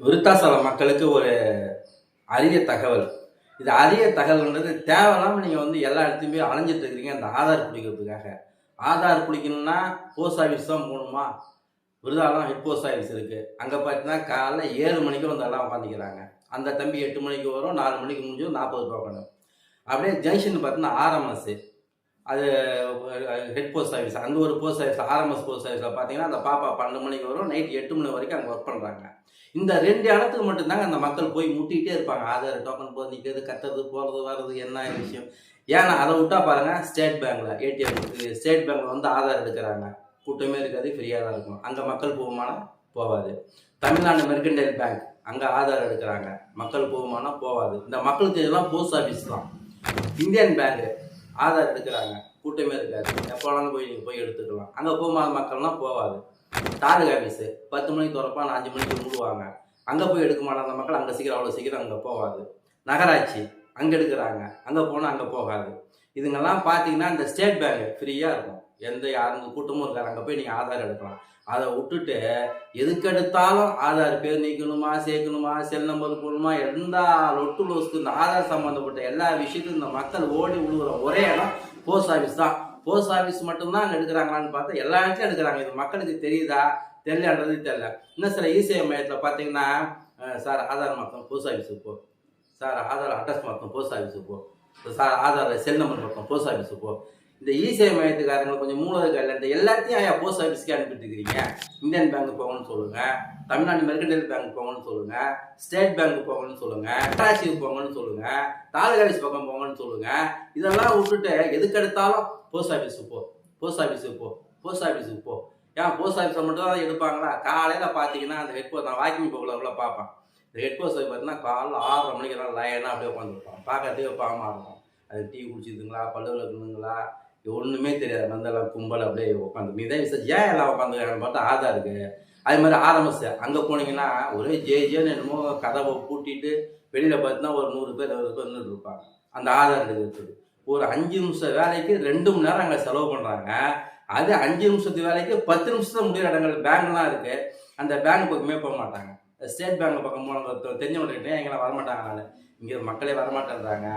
விருத்தாசலம் மக்களுக்கு ஒரு அரிய தகவல். இது அரிய தகவல்ன்றது தேவையில்லாமல் நீங்கள் வந்து எல்லா இடத்துலையும் போய் அலைஞ்சிட்டு இருக்கிறீங்க அந்த ஆதார் பிடிக்கிறதுக்காக. ஆதார் பிடிக்கணும்னா போஸ்ட் ஆஃபீஸ் தான் போகணுமா? விருதாலம் ஹெட் போஸ்ட் ஆஃபீஸ் இருக்குது அங்கே பார்த்தீங்கன்னா காலைல ஏழு மணிக்கு வந்து எல்லாம் உட்காந்துக்கிறாங்க அந்த தம்பி எட்டு மணிக்கு வரும் நாலு மணிக்கு முடிஞ்சு நாற்பது ரூபா பண்ணும் அப்படியே ஜங்ஷன் பார்த்தீங்கன்னா ஆர்எம்எஸ்ஸு அது ஹெட் போஸ்ட் ஆஃபீஸ் அந்த ஒரு போஸ்ட் ஆஃபீஸ் ஆர்எம்எஸ் போஸ்ட் ஆஃபீஸில் பார்த்தீங்கன்னா அந்த பாப்பா பன்னெண்டு மணிக்கு வரும் நைட் எட்டு மணி வரைக்கும் அங்கே ஒர்க் பண்ணுறாங்க இந்த ரெண்டு இடத்துக்கு மட்டும்தாங்க அந்த மக்கள் போய் முட்டிகிட்டே இருப்பாங்க. ஆதார் டோக்கன் போது நிற்கிறது கத்துறது போகிறது வர்றது என்ன விஷயம்? ஏன்னா அதை விட்டா பாருங்கள் ஸ்டேட் பேங்கில் ஏடிஎம் ஸ்டேட் பேங்க்ல வந்து ஆதார் எடுக்கிறாங்க. கூட்டமே இருக்காது ஃப்ரீயாக தான் இருக்கும். அங்கே மக்கள் போகுமானா போகாது தமிழ்நாடு மெர்கண்டைல் பேங்க் அங்கே ஆதார் எடுக்கிறாங்க. மக்கள் போகுமானா போகாது இந்த மக்களுக்கு இதெல்லாம் போஸ்ட் ஆஃபீஸ் தான். இந்தியன் பேங்க்கு ஆதார் எடுக்கிறாங்க. கூட்டமே இருக்காது. எப்போ வேணாலும் போய் நீங்கள் போய் எடுத்துக்கலாம். அங்கே போகாத மக்கள்லாம் போகாது தாலுகா ஆஃபீஸு பத்து மணிக்கு திறப்பான் அஞ்சு மணிக்கு மூடுவாங்க. அங்கே போய் எடுக்க மாட்டாங்க மக்கள். அங்கே சீக்கிரம் அவ்வளோ சீக்கிரம் அங்கே போகாது நகராட்சி அங்கே எடுக்கிறாங்க. அங்கே போனால் அங்கே போகாது. இதுங்கெல்லாம் பார்த்தீங்கன்னா இந்த ஸ்டேட் பேங்க் ஃப்ரீயாக இருக்கும். எந்த யாருங்க கூட்டமும் இருக்காரு அங்கே போய் நீங்கள் ஆதார் எடுக்கலாம். அதை விட்டுட்டு எதுக்கு எடுத்தாலும் ஆதார் பேர் நீக்கணுமா சேர்க்கணுமா செல் நம்பர் போடணுமா எந்த லொட்டு லோஸ்க்கு இந்த ஆதார் சம்மந்தப்பட்ட எல்லா விஷயத்தையும் இந்த மக்கள் ஓடி விழுகிற ஒரே இடம் போஸ்ட் ஆஃபீஸ் தான். போஸ்ட் ஆஃபீஸ் மட்டும்தான் அங்கே எடுக்கிறாங்களான்னு பார்த்தா எல்லா இடத்துலையும் எடுக்கிறாங்க. இது மக்களுக்கு தெரியுதா? தெரியலன்றது தெரியல. இன்னும் சில இசிஐ மையத்தில் பார்த்தீங்கன்னா சார் ஆதார் மாற்றம் போஸ்ட் ஆஃபீஸுக்கு போ. சார் ஆதார் அட்ரஸ் மாற்றம் போஸ்ட் ஆஃபீஸுக்கு போ. சார் ஆதார் செல் நம்பர் மாற்றம் போஸ்ட் ஆஃபீஸுக்கு போ. இந்த இசை மையத்துக்காரங்களை கொஞ்சம் மூலதுக்கு இல்லை இந்த எல்லாத்தையும் ஐயா போஸ்ட் ஆஃபீஸ்க்கே அனுப்பிட்டு இருக்கிறீங்க? இந்தியன் பேங்க் போகணும்னு சொல்லுங்க. தமிழ்நாடு மெர்கண்டல் பேங்க் போகணும்னு சொல்லுங்க. ஸ்டேட் பேங்க் போகணும்னு சொல்லுங்க. நகராட்சிக்கு போங்கன்னு சொல்லுங்க. தாலுகா ஆஃபீஸ் பக்கம் போங்கன்னு சொல்லுங்க. இதெல்லாம் விட்டுட்டு எதுக்கு எடுத்தாலும் போஸ்ட் ஆஃபீஸுக்கு போ. போஸ்ட் ஆஃபீஸுக்கு போ. போஸ்ட் ஆஃபீஸுக்கு போ. ஏன் போஸ்ட் ஆஃபீஸில் மட்டும் தான் எடுப்பாங்களா? காலையில் பார்த்தீங்கன்னா அந்த ஹெட் போஸ்ட் நான் வாக்கிங் போகல பார்ப்பேன். இந்த ஹெட் போஸ்ட் பார்த்தீங்கன்னா காலைல ஆறரை மணிக்கு எல்லாம் லைனாக அப்படியே உட்காந்துருப்பான் பார்க்கறதுக்கே பாவமாக இருக்கும். அது டீ குடிச்சிதுங்களா பல்லு விளக்குனுங்களா ஒன்றுமே தெரியாது. மந்தெல்லாம் கும்பல் அப்படியே உட்காந்து. நீ தான் விசாரிச்சு ஏன் எல்லாம் உட்காந்துருக்காங்கன்னு பார்த்தா ஆதார் இருக்கு. அதே மாதிரி ஆரம்பிச்சு அங்கே போனீங்கன்னா ஒரே ஜே ஜேன்னு என்னமோ கதவை பூட்டிட்டு வெளியில் பார்த்தீங்கன்னா ஒரு நூறு பேர் இருபது பேர் நின்னுட்டு இருப்பாங்க. அந்த ஆதார் இருக்குது ஒரு அஞ்சு நிமிஷம் வேலைக்கு ரெண்டு மணி நேரம் அங்கே செலவு பண்ணுறாங்க அது அஞ்சு நிமிஷத்து வேலைக்கு பத்து நிமிஷத்துல முடிகிற இடங்கள் பேங்க்லாம் இருக்குது அந்த பேங்க் பக்கமே போக மாட்டாங்க. ஸ்டேட் பேங்க் பக்கம் போனவங்க தெரிஞ்சவங்க எங்கெல்லாம் வரமாட்டாங்க நான். இங்கே மக்களே வரமாட்டேன்றாங்க.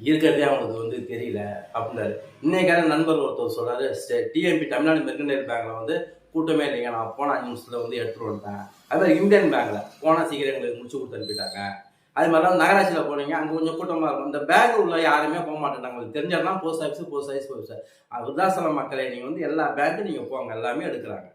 இருக்கிறதே அவங்களுக்கு வந்து தெரியல அப்படின்னாரு. இன்னைக்கான நண்பர் ஒருத்தர் சொல்றாரு டிஎம்பி தமிழ்நாடு மெர்கண்டைல் பேங்க்ல வந்து கூட்டமே இல்லைங்க நான் போன அஞ்சு நிமிஷத்தில் வந்து எடுத்துட்டு வந்துட்டேன். அது மாதிரி இந்தியன் பேங்க்ல போனால் சீக்கிரம் எங்களுக்கு முடிச்சு கொடுத்து அனுப்பிட்டாங்க. அது மாதிரிலாம் நகராட்சியில் போனீங்க அங்கே கொஞ்சம் கூட்டமாக இருக்கும். இந்த பேங்க் உள்ள யாருமே போக மாட்டேங்கிறாங்க உங்களுக்கு தெரிஞ்சதான் post office post office post Virudhachalam மக்களை நீங்கள் வந்து எல்லா பேங்க்கும் நீங்கள் போங்க எல்லாமே எடுக்கிறாங்க.